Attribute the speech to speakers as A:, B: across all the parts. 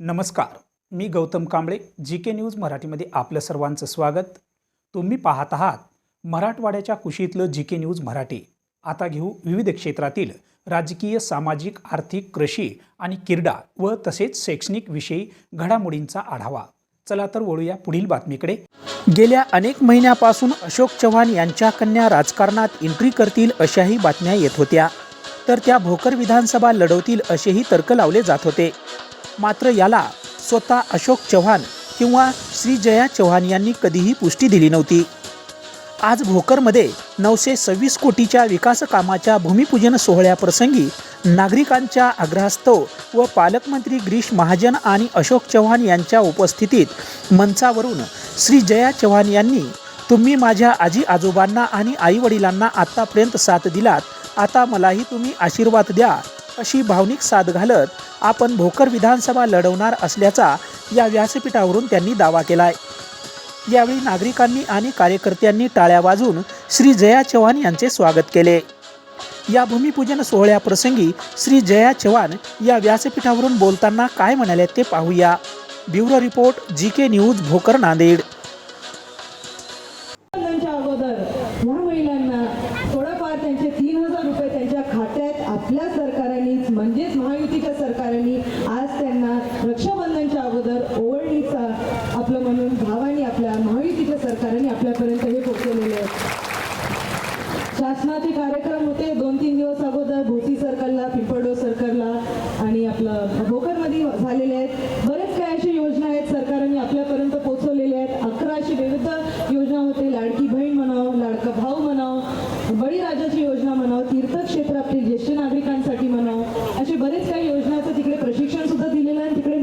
A: नमस्कार मी Gautam Kamble G K news मराठीमध्ये आपलं सर्वांचं स्वागत. तुम्ही पाहत आहात मराठवाड्याच्या कुशीतलं जी के न्यूज मराठी. आता घेऊ विविध क्षेत्रातील राजकीय सामाजिक आर्थिक कृषी आणि क्रीडा व तसेच शैक्षणिक विषयी घडामोडींचा आढावा. चला तर वळूया पुढील बातमीकडे. गेल्या अनेक महिन्यापासून अशोक चव्हाण यांच्या कन्या राजकारणात एंट्री करतील अशाही बातम्या येत होत्या. तर त्या भोकर विधानसभा लढवतील असेही तर्क लावले जात होते. मात्र याला स्वतः अशोक चव्हाण किंवा श्री जया चव्हाण यांनी कधीही पुष्टी दिली नव्हती. आज भोकरमध्ये नऊशे सव्वीस कोटीच्या विकास कामाच्या भूमिपूजन सोहळ्याप्रसंगी नागरिकांच्या आग्रहास्तव व पालकमंत्री गिरीश महाजन आणि अशोक चव्हाण यांच्या उपस्थितीत मंचावरून श्री जया चव्हाण यांनी तुम्ही माझ्या आजी आजोबांना आणि आईवडिलांना आत्तापर्यंत साथ दिलात आता मलाही तुम्ही आशीर्वाद द्या अशी भावनिक साथ घालत आपण भोकर विधानसभा लढवणार असल्याचा या व्यासपीठावरून त्यांनी दावा केलाय. यावेळी नागरिकांनी आणि कार्यकर्त्यांनी टाळ्या वाजून श्री जया चव्हाण यांचे स्वागत केले. या भूमिपूजन सोहळ्याप्रसंगी श्री जया चव्हाण या व्यासपीठावरून बोलताना काय म्हणाले ते पाहूया. Bureau report G K news Bhokar Nanded.
B: अगोदर महिलांना थोडंफार त्यांचे तीन हजार रुपये त्यांच्या खात्यात आपल्या सरकारांनीच म्हणजेच महायुतीच्या सरकारांनी आज त्यांना रक्षाबंधनच्या अगोदर ओवळणीचा आपलं म्हणून भावानी आपल्या महायुतीच्या सरकारने आपल्यापर्यंत हे पोहोचवलेले आहे. शासनाचे कार्यक्रम होते दोन तीन दिवस अगोदर भोसी सर्कलला पिंपळडो सर्कलला आणि आपलं भोकरमध्ये झालेले आहेत बरेच काही अशा योजना आहेत सरकारने आपल्यापर्यंत पोहोचवलेल्या आहेत अकरा अशी विविध योजना होते लाडकी बहीण म्हणावं लाडका भाऊ म्हणावं बळीराजाची योजना म्हणावं तीर्थक्षेत्र आपले ज्येष्ठ नागरिकांसाठी म्हणावं असे बरेच काही योजनाचं तिकडे प्रशिक्षण सुद्धा दिलेलं आहे आणि तिकडे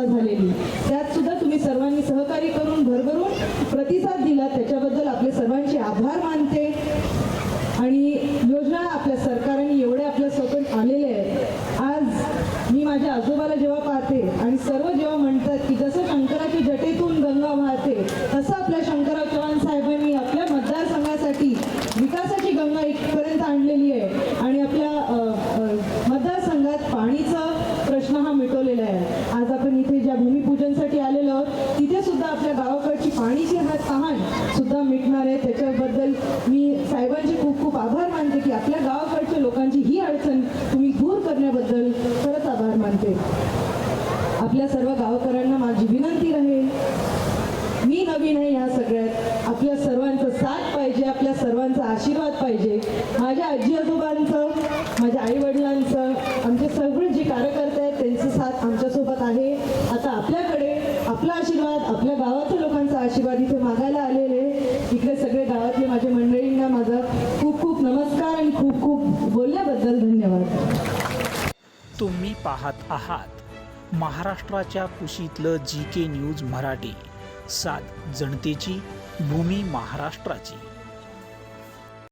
B: सुद्धा झालेली त्यात सुद्धा तुम्ही सर्वांनी सहकार्य करून भरभरून प्रतिसाद दिला. त्याच्याबद्दल आपले सर्वांचे आभार मानते. आणि योजना आपल्या सरकारने एवढे आपल्यासोबत आलेले आहेत. आज मी माझ्या आजोबाला जेव्हा पाहते आणि सर्व जेव्हा म्हणतात की जसं शंकराच्या जटेतून गंगा वाहते तसं आपल्या शंकराच्या चव्हाण साहेबांनी आपल्या मतदारसंघासाठी विकासाची गंगा इथपर्यंत आणलेली आहे आणि आपल्या अ, अ, मतदारसंघात पाणीचा प्रश्न हा मिटवलेला आहे आज आपण इथे ज्या भूमिपूजनसाठी आलेलो आहोत तिथे सुद्धा आपल्या गावाकडची पाणीची हा तहान सुद्धा मिटणार आहे. त्याच्याबद्दल मी साहेबांचे खूप खूप आभार मानते की आपल्या गावाकडच्या लोकांची ही अडचण तुम्ही दूर करण्याबद्दल खरंच आभार मानते. आपल्या सर्व गावकऱ्यांना माझी विनंती राहील. मी नवीन आहे या सगळ्यात. आपल्या सर्वांचा साथ पाहिजे आपल्या सर्वांचा आशीर्वाद पाहिजे. माझ्या आजी आजोबांचं माझ्या आई वडिलांचं आमचे सगळे जे कार्यकर्ते आहेत त्यांची साथ आमच्यासोबत आहे. आता आपल्याकडे आपला आशीर्वाद आपल्या आशीर्वाद इथे मागायला आलेले. इकडे सगळे गावातले माझ्या मंडळींना माझा खूप खूप नमस्कार आणि खूप खूप बोलल्याबद्दल धन्यवाद.
A: तुम्ही पाहत आहात महाराष्ट्राच्या कुशीतलं जी के न्यूज मराठी. सात जनतेची भूमी महाराष्ट्राची.